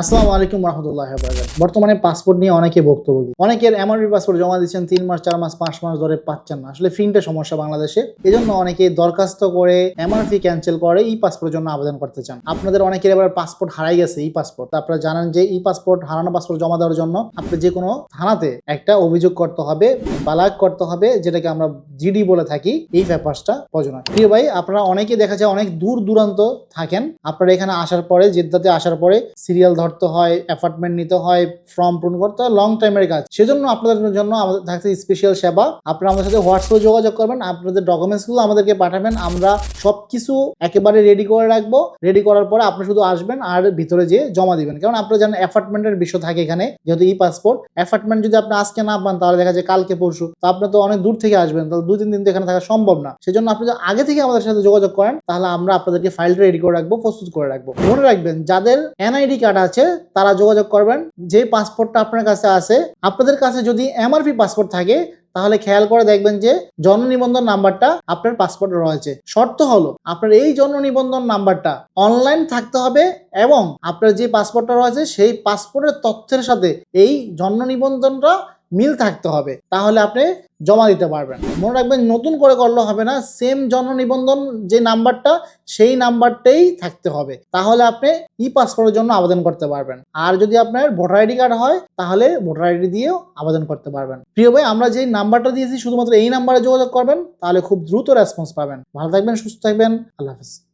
আসসালামু আলাইকুম রহমতুল্লাহ বর্তমানে পাসপোর্ট নিয়ে অনেকে ভুক্তভোগী অনেকের এমআরবি পাসপোর্ট জমা দিচ্ছেন তিন মাস, চার মাস, পাঁচ মাস ধরে পাচ্ছেন না। আসলে ফিনটে সমস্যা বাংলাদেশে। এজন্য অনেকে দরখাস্ত করে, এমআরপি ক্যান্সেল করে ই পাসপোর্টের জন্য আবেদন করতে চান। আপনাদের অনেকের এবার পাসপোর্ট হারাই গেছে ই পাসপোর্ট। আপনারা জানেন যে ই পাসপোর্ট, হারানো পাসপোর্ট জমা দেওয়ার জন্য আপনি যে কোনো থানাতে একটা অভিযোগ করতে হবে, বালাক করতে হবে, যেটাকে আমরা জিডি বলে থাকি। এই পেপারসটা প্রয়োজন প্রিয় ভাই, আপনারা অনেকে দেখা যায় অনেক দূর দূরান্ত থাকেন। আপনারা এখানে আসার পরে, জেদ্দাতে আসার পরে সিরিয়াল ধরতে হয় অ্যাপার্টমেন্ট নিতে হয় ফর্ম পূরণ করতে হয় লং টাইমের কাজ। সেজন্য আপনাদের জন্য আমাদের থাকছে স্পেশাল সেবা। আপনারা আমাদের সাথে হোয়াটসঅ্যাপে যোগাযোগ করবেন, আপনাদের ডকুমেন্টসগুলো আমাদেরকে পাঠাবেন, আমরা সব কিছু একেবারে রেডি করে রাখব। রেডি করার পরে আপনি শুধু আসবেন আর ভিতরে যেয়ে জমা দিবেন। কারণ আপনারা জানেন অ্যাপার্টমেন্টের বিষয় থাকে এখানে, যেহেতু ই পাসপোর্ট অ্যাপার্টমেন্ট যদি আপনি আজকে না পান, তাহলে দেখা যায় কালকে পরশু। তো আপনি তো অনেক দূর থেকে আসবেন, তাহলে দুই, তিন দিন তো এখানে থাকা সম্ভব না। সেজন্য আপনি যদি আগে থেকে আমাদের সাথে যোগাযোগ করেন, তাহলে আমরা আপনাদেরকে ফাইলটা রেডি করে রাখব, প্রস্তুত করে রাখব। মনে রাখবেন, যাদের এনআইডি কার্ড আছে, তারা যোগাযোগ করবেন। যে পাসপোর্টটা আপনার কাছে আছে, আপনাদের কাছে যদি এমআরপি পাসপোর্ট থাকে, তাহলে খেয়াল করে দেখবেন যে জন্ম নিবন্ধন নাম্বারটা আপনার পাসপোর্টে রয়েছে। শর্ত হলো, আপনার এই জন্ম নিবন্ধন নাম্বারটা অনলাইন থাকতে হবে এবং আপনার যে পাসপোর্টটা রয়েছে, সেই পাসপোর্টের তথ্যের সাথে এই জন্ম নিবন্ধনটা মিল থাকতে হবে, তাহলে আপনি জমা দিতে পারবেন। মনে রাখবেন, নতুন করে করলে হবে না সেম জন্ম নিবন্ধন যে নাম্বারটা, সেই নাম্বারটাই থাকতে হবে। তাহলে আপনি ই পাসপোর্টের জন্য আবেদন করতে পারবেন। আর যদি আপনার ভোটার আইডি কার্ড হয়, তাহলে ভোটার আইডি দিয়েও আবেদন করতে পারবেন। প্রিয় ভাই, আমরা যে নাম্বারটা দিয়েছি, শুধুমাত্র এই নাম্বারে যোগাযোগ করবেন, তাহলে খুব দ্রুত রেসপন্স পাবেন। ভালো থাকবেন, সুস্থ থাকবেন, আল্লাহ হাফিজ।